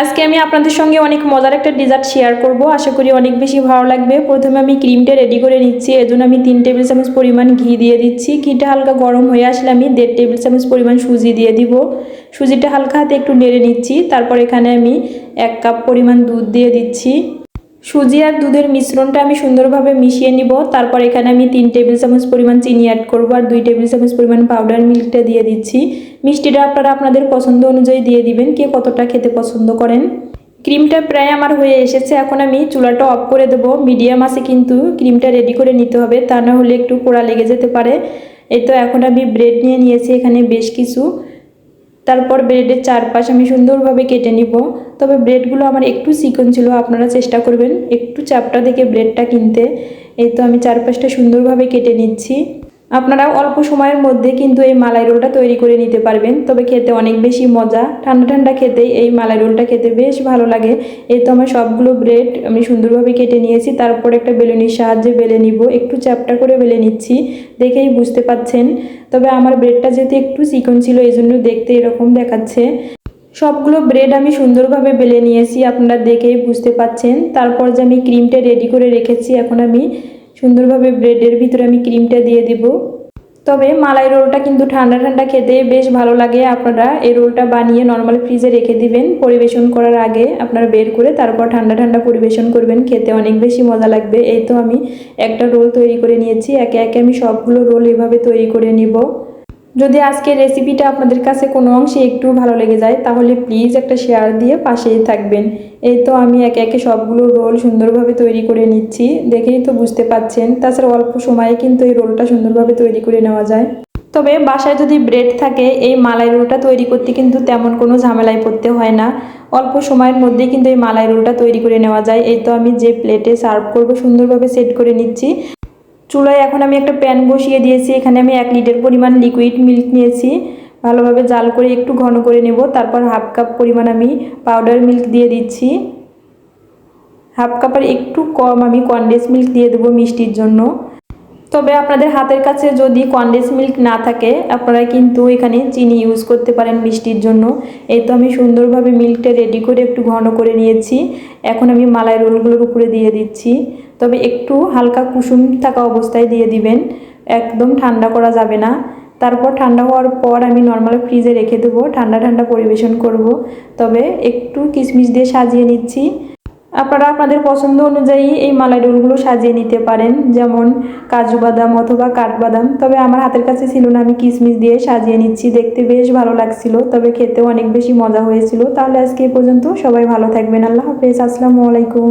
আজকে আমি আপনাদের সঙ্গে অনেক মজার একটা ডেজার্ট শেয়ার করব। আশা করি অনেক বেশি ভালো লাগবে। প্রথমে আমি ক্রিমটা রেডি করে নিচ্ছি। এজন্য আমি তিন টেবিল চামচ পরিমাণ ঘি দিয়ে দিচ্ছি। ঘিটা হালকা গরম হয়ে আসলে আমি দেড় টেবিল চামচ পরিমাণ সুজি দিয়ে দিব। সুজিটা হালকা হাতে একটু নেড়ে নিচ্ছি। তারপর এখানে আমি এক কাপ পরিমাণ দুধ দিয়ে দিচ্ছি। সুজি আর দুধের মিশ্রণটা আমি সুন্দরভাবে মিশিয়ে নিব। তারপর এখানে আমি তিন টেবিল চামচ পরিমাণ চিনি অ্যাড করব আর দুই টেবিল চামচ পরিমাণ পাউডার মিল্কটা দিয়ে দিচ্ছি। মিষ্টিটা আপনারা আপনাদের পছন্দ অনুযায়ী দিয়ে দিবেন, কে কতটা খেতে পছন্দ করেন। ক্রিমটা প্রায় আমার হয়ে এসেছে, এখন আমি চুলাটা অফ করে দেবো। মিডিয়াম আছে কিন্তু, ক্রিমটা রেডি করে নিতে হবে, তা না হলে একটু পোড়া লেগে যেতে পারে। এই তো, এখন আমি ব্রেড নিয়ে নিয়েছি এখানে বেশ কিছু। তারপর ব্রেডের চারপাশ আমি সুন্দরভাবে কেটে নিব। তবে ব্রেডগুলো আমার একটু চিকন ছিল, আপনারা চেষ্টা করবেন একটু চাপটা দেখে ব্রেডটা কিনতে। এই তো আমি চারপাশটা সুন্দরভাবে কেটে নিচ্ছি। আপনারা অল্প সময়ের মধ্যে কিন্তু এই মালাই রোলটা তৈরি করে নিতে পারবেন। তবে খেতে অনেক বেশি মজা। ঠান্ডা ঠান্ডা খেতে এই মালাই রোলটা খেতে বেশ ভালো লাগে। এই তো আমার সবগুলো ব্রেড আমি সুন্দরভাবে কেটে নিয়েছি। তারপর একটা বেলুনির সাহায্যে বেলে নিব। একটু চ্যাপটা করে বেলে নিচ্ছি। দেখেই বুঝতে পাচ্ছেন। তবে আমার ব্রেডটা যেহেতু একটু চিকন ছিল, এই জন্য দেখতে এরকম দেখাচ্ছে। সবগুলো ব্রেড আমি সুন্দরভাবে বেলে নিয়েছি। আপনারা দেখেই বুঝতে পাচ্ছেন। তারপর যে আমি ক্রিমটা রেডি করে রেখেছি, এখন আমি সুন্দরভাবে ব্রেডের ভিতরে আমি ক্রিমটা দিয়ে দিব। তবে মালাই রোলটা কিন্তু ঠান্ডা ঠান্ডা খেতে বেশ ভালো লাগে। আপনারা এই রোলটা বানিয়ে নর্মাল ফ্রিজে রেখে দিবেন। পরিবেশন করার আগে আপনারা বের করে তারপর ঠান্ডা ঠান্ডা পরিবেশন করবেন। খেতে অনেক বেশি মজা লাগবে। এই তো আমি একটা রোল তৈরি করে নিয়েছি। একে একে আমি সবগুলো রোল এভাবে তৈরি করে নিব। যদি আজকের রেসিপিটা আপনাদের কাছে কোনো অংশে একটু ভালো লেগে যায়, তাহলে প্লিজ একটা শেয়ার দিয়ে পাশেই থাকবেন। এই তো আমি একে একে সবগুলো রোল সুন্দরভাবে তৈরি করে নিচ্ছি। দেখেই তো বুঝতে পাচ্ছেন, তাছাড়া অল্প সময়ে কিন্তু এই রোলটা সুন্দরভাবে তৈরি করে নেওয়া যায়। তবে বাসায় যদি ব্রেড থাকে, এই মালাই রোলটা তৈরি করতে কিন্তু তেমন কোনো ঝামেলায় পড়তে হয় না। অল্প সময়ের মধ্যেই কিন্তু এই মালাই রোলটা তৈরি করে নেওয়া যায়। এই তো আমি যে প্লেটে সার্ভ করব, সুন্দরভাবে সেট করে নিচ্ছি। চুলায় এখন আমি একটা প্যান বসিয়ে দিয়েছি। এখানে আমি এক লিটার পরিমাণ লিকুইড মিল্ক নিয়েছি। ভালোভাবে জাল করে একটু ঘন করে নেব। তারপর হাফ কাপ পরিমাণ আমি পাউডার মিল্ক দিয়ে দিচ্ছি। হাফ কাপের একটু কম আমি কনডেন্স মিল্ক দিয়ে দেবো মিষ্টির জন্য। তবে আপনাদের হাতের কাছে যদি কনডেন্স মিল্ক না থাকে, আপনারা কিন্তু এখানে চিনি ইউজ করতে পারেন মিষ্টির জন্য। এই তো আমি সুন্দরভাবে মিল্কটা রেডি করে একটু ঘন করে নিয়েছি। এখন আমি মালাই রোলগুলোর উপরে দিয়ে দিচ্ছি। তবে একটু হালকা কুসুম থাকা অবস্থায় দিয়ে দিবেন। একদম ঠান্ডা করা যাবে না। তারপর ঠান্ডা হওয়ার পর আমি নর্মাল ফ্রিজে রেখে দেবো। ঠান্ডা ঠান্ডা পরিবেশন করব। তবে একটু কিশমিশ দিয়ে সাজিয়ে নিচ্ছি। আপনারা আপনাদের পছন্দ অনুযায়ী এই মালাই ডোলগুলো সাজিয়ে নিতে পারেন, যেমন কাজু বাদাম অথবা কাঠবাদাম তবে আমার হাতের কাছে ছিল না, আমি কিশমিশ দিয়ে সাজিয়ে নিচ্ছি। দেখতে বেশ ভালো লাগছিল, তবে খেতেও অনেক বেশি মজা হয়েছিল। তাহলে আজকে এ পর্যন্ত সবাই ভালো থাকবেন। আল্লাহ হাফেজ, আসসালামু আলাইকুম।